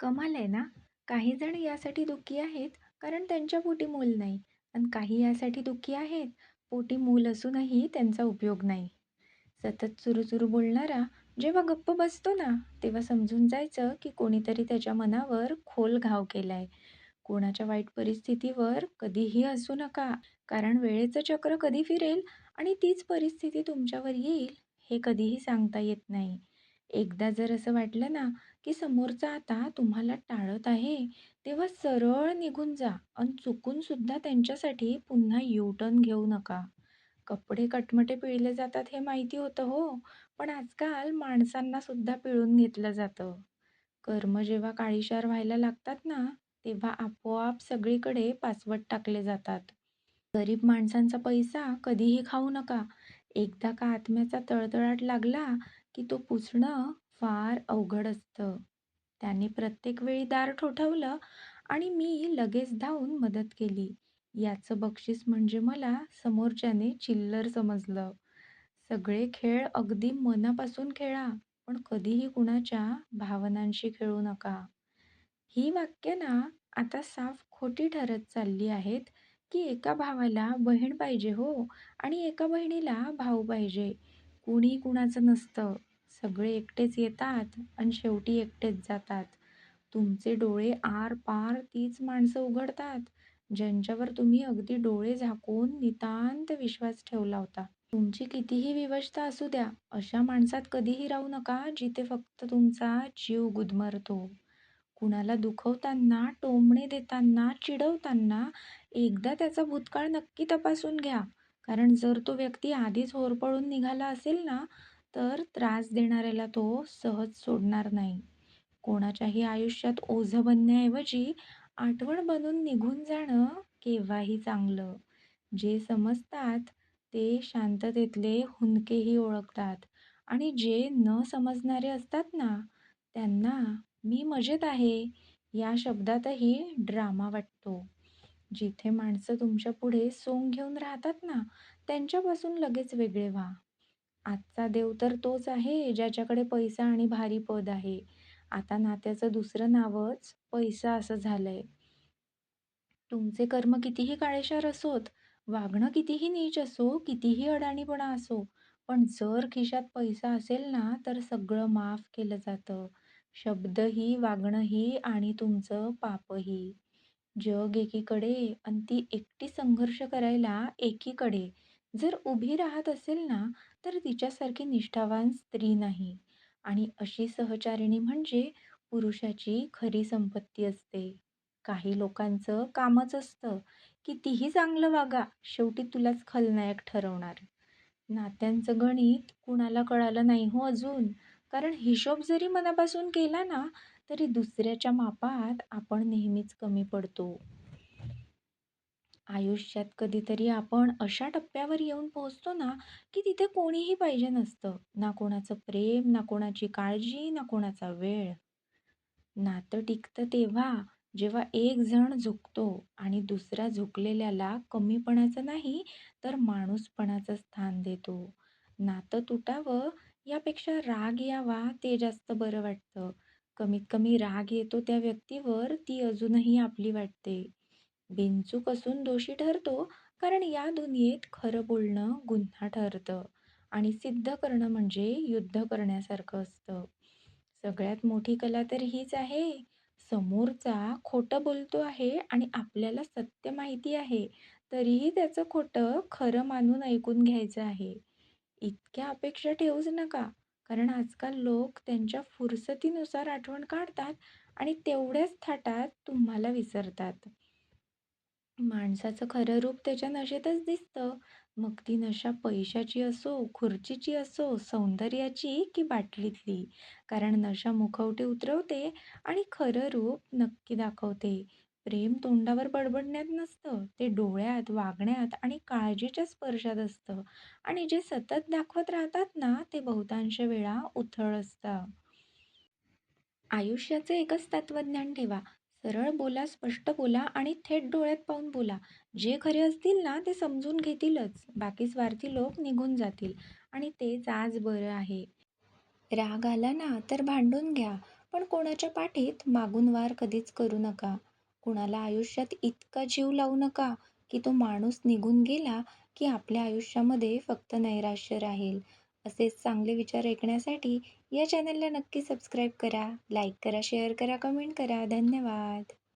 कमाल आहे ना? काही जण यासाठी दुःखी आहेत, कारण त्यांच्या पोटी मूल नाही आणि काही यासाठी दुःखी आहेत, पोटी मूल असूनही त्यांचा उपयोग नाही. सतत चुरूचुरू बोलणारा जेव्हा गप्प बसतो ना, तेव्हा समजून जायचं की कोणीतरी त्याच्या मनावर खोल घाव केलाय. कोणाच्या वाईट परिस्थितीवर कधीही हसू नका, कारण वेळेचं चक्र कधी फिरेल आणि तीच परिस्थिती तुमच्यावर येईल, हे कधीही सांगता येत नाही. एकदा जर असं वाटलं ना, की समोरचा आता तुम्हाला टाळत आहे, तेव्हा सरळ निघून जा आणि चुकूनसुद्धा त्यांच्यासाठी पुन्हा यू टर्न घेऊ नका. कपडे कटमटे पिळले जातात हे माहिती होतं हो, पण आजकाल माणसांनासुद्धा पिळून घेतलं जातं. कर्म जेव्हा काळीशार व्हायला लागतात ना, तेव्हा आपोआप सगळीकडे पाचवट टाकले जातात. गरीब माणसांचा पैसा कधीही खाऊ नका. एकदा का आत्म्याचा तळतळाट लागला, की तो पुसणं फार अवघड असतं. त्याने प्रत्येक वेळी दार ठोठावलं आणि मी लगेच धावून मदत केली. याचं बक्षीस म्हणजे मला समोरच्याने चिल्लर समजलं. सगळे खेळ अगदी मनापासून खेळा, पण कधीही कुणाच्या भावनांशी खेळू नका. ही वाक्य ना आता साफ खोटी ठरत चालली आहेत, की एका भावाला बहीण पाहिजे हो आणि एका बहिणीला भाऊ पाहिजे. कुणी कुणाचं नसतं. सगळे एकटेच येतात आणि शेवटी एकटेच जातात. तुमचे डोळे आरपार तीच माणसं उघडतात, ज्यांच्यावर तुम्ही अगदी डोळे झाकून नितांत विश्वास ठेवला होता. तुमची कितीही विवशता असू द्या, अशा माणसात कधीही राहू नका जिथे फक्त तुमचा जीव गुदमरतो. कुणाला दुखवताना, टोमणे देताना, चिडवताना एकदा त्याचा भूतकाळ नक्की तपासून घ्या. कारण जर तो व्यक्ती आधीच होरपळून निघाला असेल ना, तर त्रास देणाऱ्याला तो सहज सोडणार नाही. कोणाच्याही आयुष्यात ओझं बनण्याऐवजी आठवण बनून निघून जाणं केव्हाही चांगलं. जे समजतात ते शांततेतले हुंदकेही ओळखतात आणि जे न समजणारे असतात ना, त्यांना 'मी मजेत आहे' या शब्दातही ड्रामा वाटतो. जिथे माणसं तुमच्यापुढे सोंग घेऊन राहतात ना, त्यांच्यापासून लगेच वेगळे व्हा. आजचा देव तर तोच आहे, ज्याच्याकडे पैसा आणि भारी पद आहे. आता नात्याचं दुसरं नावच पैसा असं झालंय. तुमचे कर्म कितीही काळेशार असोत, वागणं कितीही नीच असो, कितीही अडाणीपणा असो, पण जर खिशात पैसा असेल ना, तर सगळं माफ केलं जातं. शब्दही, वागणंही आणि तुमचं पापही. जग एकीकडे आणि ती एकटी संघर्ष करायला एकीकडे जर उभी राहत असेल ना, तर तिच्यासारखी निष्ठावान स्त्री नाही. आणि अशी सहचारिणी म्हणजे पुरुषाची खरी संपत्ती असते. काही लोकांचं कामच असतं, कितीही चांगलं वागा, शेवटी तुलाच खलनायक ठरवणार. नात्यांचं गणित कुणाला कळालं नाही हो अजून. कारण हिशोब जरी मनापासून केला ना, तरी दुसऱ्याच्या मापात आपण नेहमीच कमी पडतो. आयुष्यात कधीतरी आपण अशा टप्प्यावर येऊन पोहोचतो ना, की तिथे कोणीही पाहिजे नसतं. ना कोणाचं प्रेम, ना कोणाची काळजी, ना कोणाचा वेळ. नातं टिकतं तेव्हा, जेव्हा एक जण झुकतो आणि दुसरा झुकलेल्याला कमीपणाचं नाही, तर माणूसपणाचं स्थान देतो. नातं तुटावं यापेक्षा राग यावा ते जास्त बरं वाटतं. कमीत कमी राग येतो त्या व्यक्तीवर, ती अजूनही आपली वाटते. बिनचूक असून दोषी ठरतो, कारण या दुनियेत खरं बोलणं गुन्हा ठरतं आणि सिद्ध करणं म्हणजे युद्ध करण्यासारखं असतं. सगळ्यात मोठी कला तर हीच आहे, समोरचा खोटं बोलतो आहे आणि आपल्याला सत्य माहिती आहे, तरीही त्याचं खोटं खरं मानून ऐकून घ्यायचं आहे. इतक्या अपेक्षा ठेवूच नका, कारण आजकाल लोक त्यांच्या फुरसतीनुसार आठवण काढतात आणि तेवढ्याच थाटात तुम्हाला विसरतात. माणसाचं खरं रूप त्याच्या नशेतच दिसतं. मग ती नशा पैशाची असो, खुर्चीची असो, सौंदर्याची की बाटलीतली. कारण नशा मुखवटे उतरवते आणि खरं रूप नक्की दाखवते. प्रेम तोंडावर बडबडण्यात नसतं, ते डोळ्यात, वागण्यात आणि काळजीच्या स्पर्शात असतं आणि जे सतत दाखवत राहतात ना, ते बहुतांश वेळा उथळ असतं. आयुष्याचं एकच तत्त्वज्ञान ठेवा. सरळ बोला, स्पष्ट बोला आणि थेट डोळ्यात पाहून बोला. जे खरे असतील ना, ते समजून घेतीलच. बाकी स्वार्थी लोक निघून जातील आणि तेच आज बरं आहे. राग आला ना, तर भांडून घ्या, पण कोणाच्या पाठीत मागून वार कधीच करू नका. कुणाला आयुष्यात इतका जीव लावू नका की तो माणूस निघून गेला की आपल्या आयुष्यामध्ये फक्त नैराश्य राहील. असेच चांगले विचार ऐकण्यासाठी या चॅनलला नक्की सबस्क्राईब करा, लाईक करा, शेअर करा, कमेंट करा. धन्यवाद.